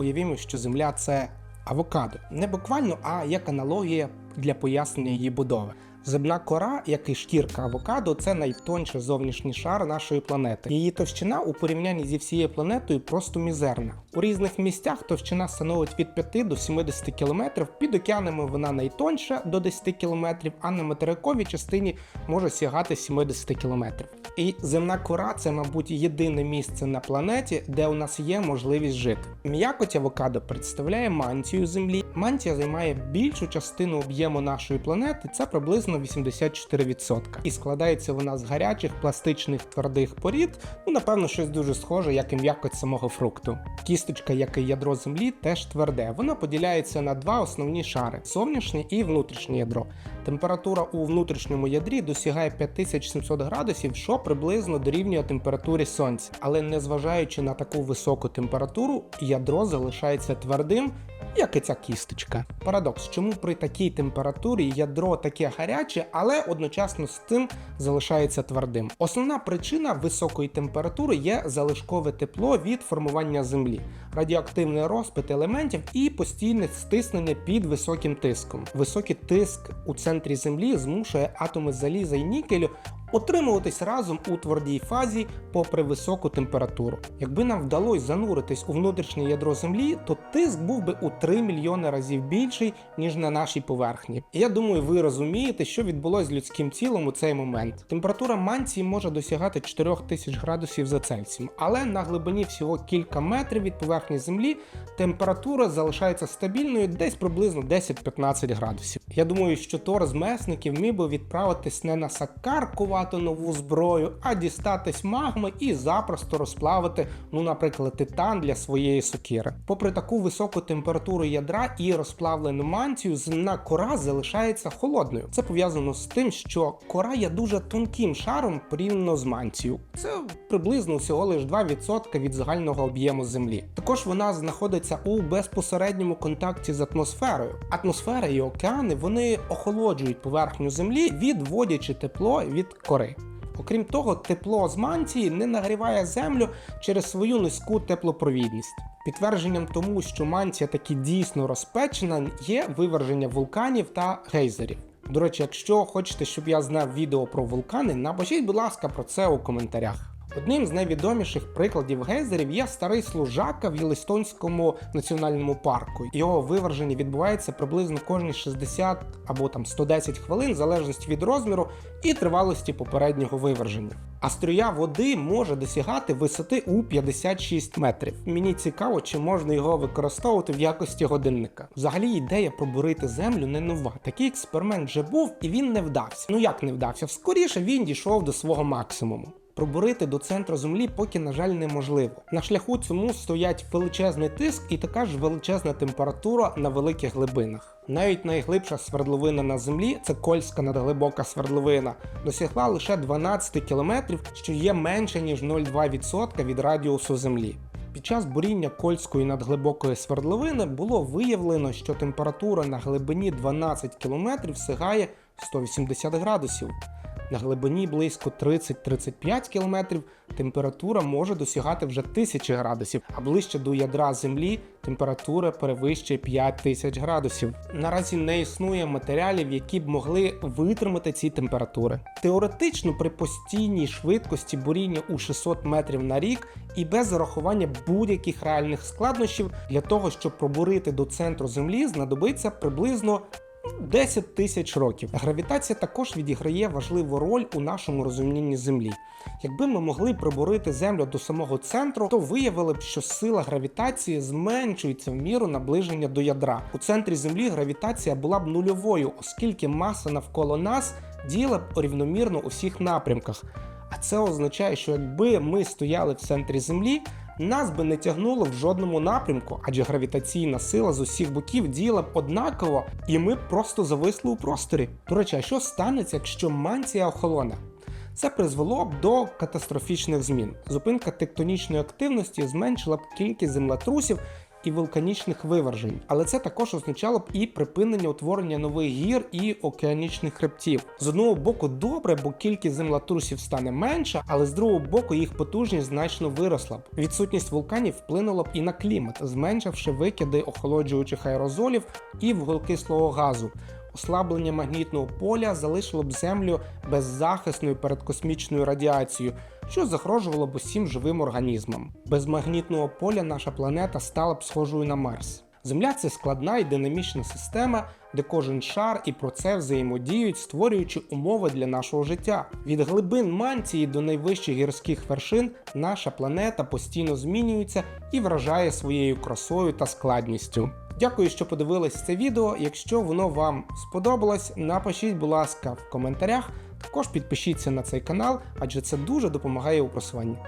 уявімо, що Земля це авокадо. Не буквально, а як аналогія для пояснення її будови. Земна кора, як і шкірка авокадо, це найтонший зовнішній шар нашої планети. Її товщина у порівнянні зі всією планетою просто мізерна. У різних місцях товщина становить від 5 до 70 км, під океанами вона найтонша до 10 км, а на материковій частині може сягати 70 км. І земна кора це, мабуть, єдине місце на планеті, де у нас є можливість жити. М'якоть авокадо представляє мантію Землі. Мантія займає більшу частину об'єму нашої планети, це приблизно 84%. І складається вона з гарячих пластичних твердих порід, ну напевно, щось дуже схоже, як і м'якоть самого фрукту. Кісточка, як і ядро землі, теж тверде. Воно поділяється на два основні шари: зовнішнє і внутрішнє ядро. Температура у внутрішньому ядрі досягає 5700 градусів, що приблизно дорівнює температурі сонця. Але незважаючи на таку високу температуру, ядро залишається твердим, як і ця кісточка. Парадокс, чому при такій температурі ядро таке гаряче, але одночасно з тим залишається твердим. Основна причина високої температури є залишкове тепло від формування землі, радіоактивний розпит елементів і постійне стиснення під високим тиском. Високий тиск у центрі землі змушує атоми заліза і нікелю утримуватись разом у твердій фазі попри високу температуру. Якби нам вдалося зануритись у внутрішнє ядро землі, то тиск був би у 3 мільйони разів більший, ніж на нашій поверхні. І я думаю, ви розумієте, що відбулося з людським тілом у цей момент. Температура мантії може досягати 4000 градусів за Цельсієм, але на глибині всього кілька метрів від поверхні землі температура залишається стабільною десь приблизно 10-15 градусів. Я думаю, що Тор з месників міг би відправитись не на Сакар кувати нову зброю, а дістатись магми і запросто розплавити, ну, наприклад, титан для своєї сокири. Попри таку високу температуру ядра і розплавлену мантію, земна кора залишається холодною. Це пов'язано з тим, що кора є дуже тонким шаром порівняно з мантією. Це приблизно всього лише 2% від загального об'єму землі. Також вона знаходиться у безпосередньому контакті з атмосферою. Атмосфера і океани вони охолоджують поверхню землі, відводячи тепло від кори. Окрім того, тепло з мантії не нагріває землю через свою низьку теплопровідність. Підтвердженням тому, що мантія таки дійсно розпечена, є виверження вулканів та гейзерів. До речі, якщо хочете, щоб я знав відео про вулкани, напишіть, будь ласка, про це у коментарях. Одним з найвідоміших прикладів гейзерів є старий служака в Єлистонському національному парку. Його виверження відбувається приблизно кожні 60 або там 110 хвилин, в залежності від розміру і тривалості попереднього виверження. А струя води може досягати висоти у 56 метрів. Мені цікаво, чи можна його використовувати в якості годинника. Взагалі ідея пробурити землю не нова. Такий експеримент вже був і він не вдався. Ну як не вдався? Скоріше він дійшов до свого максимуму. Пробурити до центру землі поки, на жаль, неможливо. На шляху цьому стоять величезний тиск і така ж величезна температура на великих глибинах. Навіть найглибша свердловина на землі, це Кольська надглибока свердловина, досягла лише 12 кілометрів, що є менше ніж 0,2% від радіусу землі. Під час буріння Кольської надглибокої свердловини було виявлено, що температура на глибині 12 км сягає 180 градусів. На глибині близько 30-35 км температура може досягати вже 1000 градусів, а ближче до ядра Землі температура перевищує 5000 градусів. Наразі не існує матеріалів, які б могли витримати ці температури. Теоретично, при постійній швидкості буріння у 600 метрів на рік і без зарахування будь-яких реальних складнощів для того, щоб пробурити до центру Землі, знадобиться приблизно 10 тисяч років. Гравітація також відіграє важливу роль у нашому розумінні Землі. Якби ми могли пробурити Землю до самого центру, то виявили б, що сила гравітації зменшується в міру наближення до ядра. У центрі Землі гравітація була б нульовою, оскільки маса навколо нас діяла б рівномірно у всіх напрямках. А це означає, що якби ми стояли в центрі Землі, нас би не тягнуло в жодному напрямку, адже гравітаційна сила з усіх боків діяла б однаково, і ми б просто зависли у просторі. До речі, а що станеться, якщо мантія охолоне? Це призвело б до катастрофічних змін. Зупинка тектонічної активності зменшила б кількість землетрусів і вулканічних вивержень, але це також означало б і припинення утворення нових гір і океанічних хребтів. З одного боку, добре, бо кількість землетрусів стане менша, але з другого боку їх потужність значно виросла б. Відсутність вулканів вплинула б і на клімат, зменшивши викиди охолоджуючих аерозолів і вуглекислого газу. Ослаблення магнітного поля залишило б землю беззахисною перед космічною радіацією, що загрожувало б усім живим організмам. Без магнітного поля наша планета стала б схожою на Марс. Земля це складна і динамічна система, де кожен шар і процес взаємодіють, створюючи умови для нашого життя. Від глибин мантії до найвищих гірських вершин наша планета постійно змінюється і вражає своєю красою та складністю. Дякую, що подивились це відео. Якщо воно вам сподобалось, напишіть, будь ласка, в коментарях. Також підпишіться на цей канал, адже це дуже допомагає у просуванні.